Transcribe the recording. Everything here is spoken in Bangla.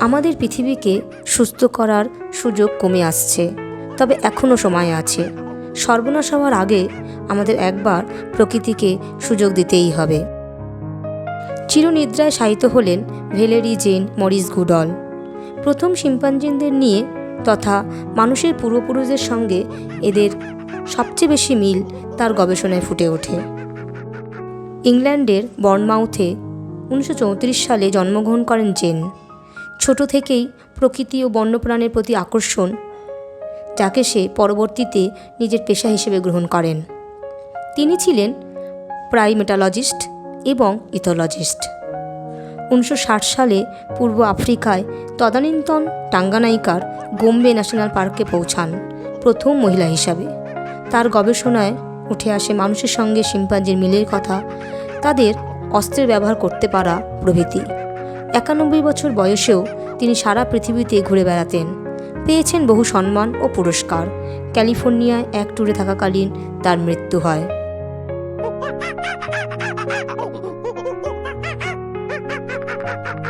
আমাদের পৃথিবীকে সুস্থ করার সুযোগ কমে আসছে, তবে এখনও সময় আছে। সর্বনাশ হওয়ার আগে আমাদের একবার প্রকৃতিকে সুযোগ দিতেই হবে। চিরনিদ্রায় শায়িত হলেন ভেলেরি জেন মরিস গুডল। প্রথম শিম্পাঞ্জিনদের নিয়ে তথা মানুষের পূর্বপুরুষদের সঙ্গে এদের সবচেয়ে বেশি মিল তার গবেষণায় ফুটে ওঠে। ইংল্যান্ডের বর্নমাউথে উনিশশো চৌত্রিশ সালে জন্মগ্রহণ করেন জেন। ছোট থেকেই প্রকৃতি ও বন্যপ্রাণের প্রতি আকর্ষণ, যাকে সে পরবর্তীতে নিজের পেশা হিসেবে গ্রহণ করেন। তিনি ছিলেন প্রাইমেটালজিস্ট এবং ইথোলজিস্ট। উনিশশো ষাট সালে পূর্ব আফ্রিকায় তদানীন্তন টাঙ্গানাইকার গোম্বে ন্যাশনাল পার্কে পৌঁছান প্রথম মহিলা হিসাবে। তার গবেষণায় উঠে আসে মানুষের সঙ্গে শিম্পাঞ্জির মিলের কথা, তাদের অস্ত্রের ব্যবহার করতে পারা প্রভৃতি। একানব্বই বছর বয়সেও তিনি সারা পৃথিবীতে ঘুরে বেড়াতেন। পেয়েছেন বহু সম্মান ও পুরস্কার। ক্যালিফোর্নিয়ায় এক ট্যুরে থাকাকালীন তার মৃত্যু হয়।